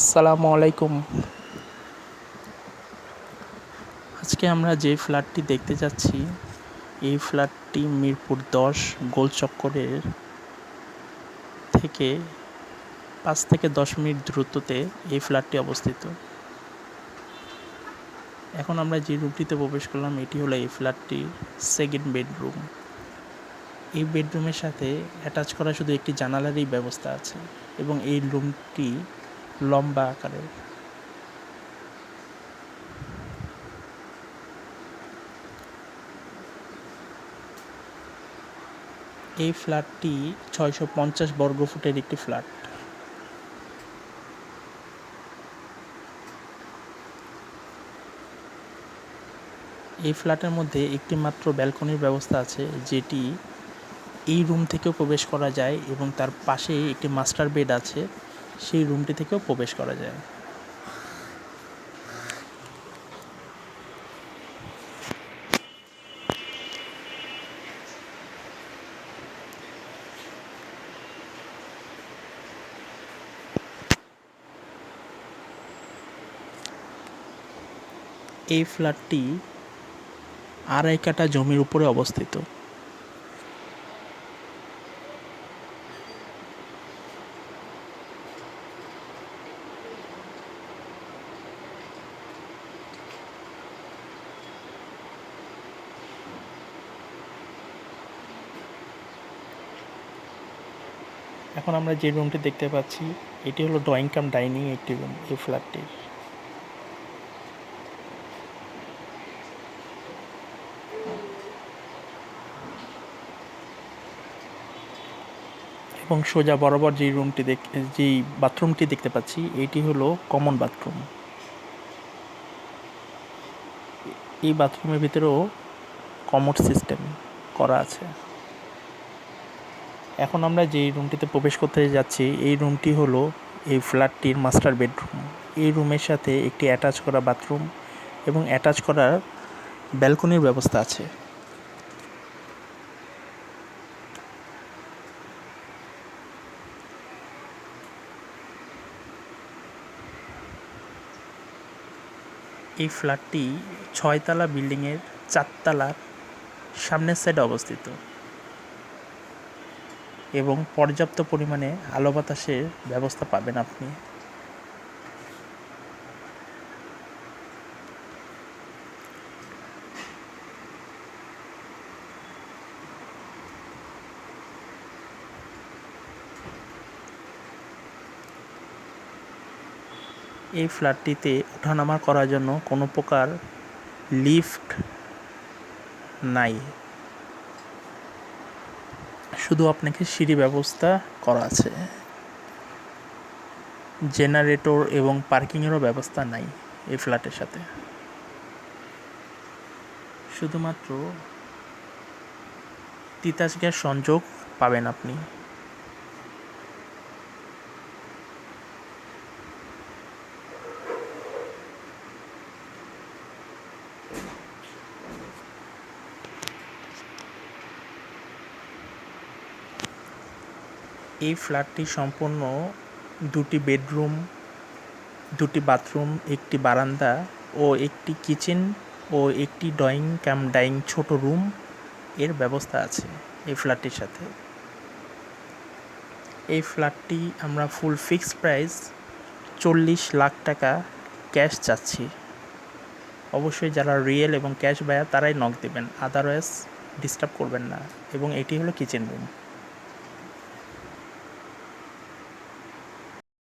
আসসালামু আলাইকুম। আজকে আমরা যে ফ্ল্যাটটি দেখতে যাচ্ছি, এই ফ্ল্যাটটি মিরপুর দশ গোলচক্করের থেকে পাঁচ থেকে দশ মিনিট দূরত্বতে এই ফ্ল্যাটটি অবস্থিত। এখন আমরা যে রুমটিতে প্রবেশ করলাম, এটি হলো এই ফ্ল্যাটটির সেকেন্ড বেডরুম এই বেডরুমের সাথে অ্যাটাচ করা শুধু একটি জানালারই ব্যবস্থা আছে এবং এই রুমটি লম্বা আকারের। এই ফ্ল্যাটটি ছয়শো পঞ্চাশ বর্গফুটের একটি ফ্ল্যাট। এই ফ্ল্যাটের মধ্যে একটি মাত্র ব্যালকনির ব্যবস্থা আছে, যেটি এই রুম থেকেও প্রবেশ করা যায় এবং তার পাশেই একটি মাস্টার বেড আছে। সেই রুমটি থেকেও প্রবেশ করা যায়। এই ফ্ল্যাটটি আড়াই কাটা জমির উপরে অবস্থিত। এখন আমরা যে রুমটি দেখতে পাচ্ছি, এটি হলো ড্রয়িং কাম ডাইনিং একটি রুম এই ফ্ল্যাটটির এবং সোজা বরাবর যেই রুমটি দেখ যেই বাথরুমটি দেখতে পাচ্ছি, এটি হলো কমন বাথরুম এই বাথরুমের ভিতরেও কমোড সিস্টেম করা আছে। এখন আমরা যেই রুমটিতে প্রবেশ করতে যাচ্ছি, এই রুমটি হলো এই ফ্ল্যাটটির মাস্টার বেডরুম এই রুমের সাথে একটি অ্যাটাচ করা বাথরুম এবং অ্যাটাচ করার ব্যালকনির ব্যবস্থা আছে। এই ফ্ল্যাটটি ছয়তলা বিল্ডিংয়ের চারতলার সামনের সাইডে অবস্থিত। এবং পর্যাপ্ত পরিমাণে আলো বাতাসের ব্যবস্থা পাবেন আপনি। এই ফ্ল্যাটটিতে ওঠানামা করার জন্য কোনো প্রকার লিফট নাই। শুধু আপনাকে সিঁড়ি ব্যবস্থা করা আছে। জেনারেটর এবং পার্কিংয়েরও ব্যবস্থা নাই এই ফ্ল্যাটের সাথে। শুধুমাত্র তিতাস গ্যাস সংযোগ পাবেন আপনি। এই ফ্ল্যাটটি সম্পূর্ণ দুটি বেডরুম, দুটি বাথরুম, একটি বারান্দা ও একটি কিচেন ও একটি ড্রয়িং কাম ডাইনিং ছোট রুম এর ব্যবস্থা আছে এই ফ্ল্যাটটির সাথে। এই ফ্ল্যাটটি আমরা ফুল ফিক্সড প্রাইস চল্লিশ লাখ টাকা ক্যাশ চাচ্ছি। অবশ্যই যারা রিয়েল এবং ক্যাশ বায়ার তারাই নক দেবেন, আদারওয়াইজ ডিস্টার্ব করবেন না এবং এটি হলো কিচেন রুম।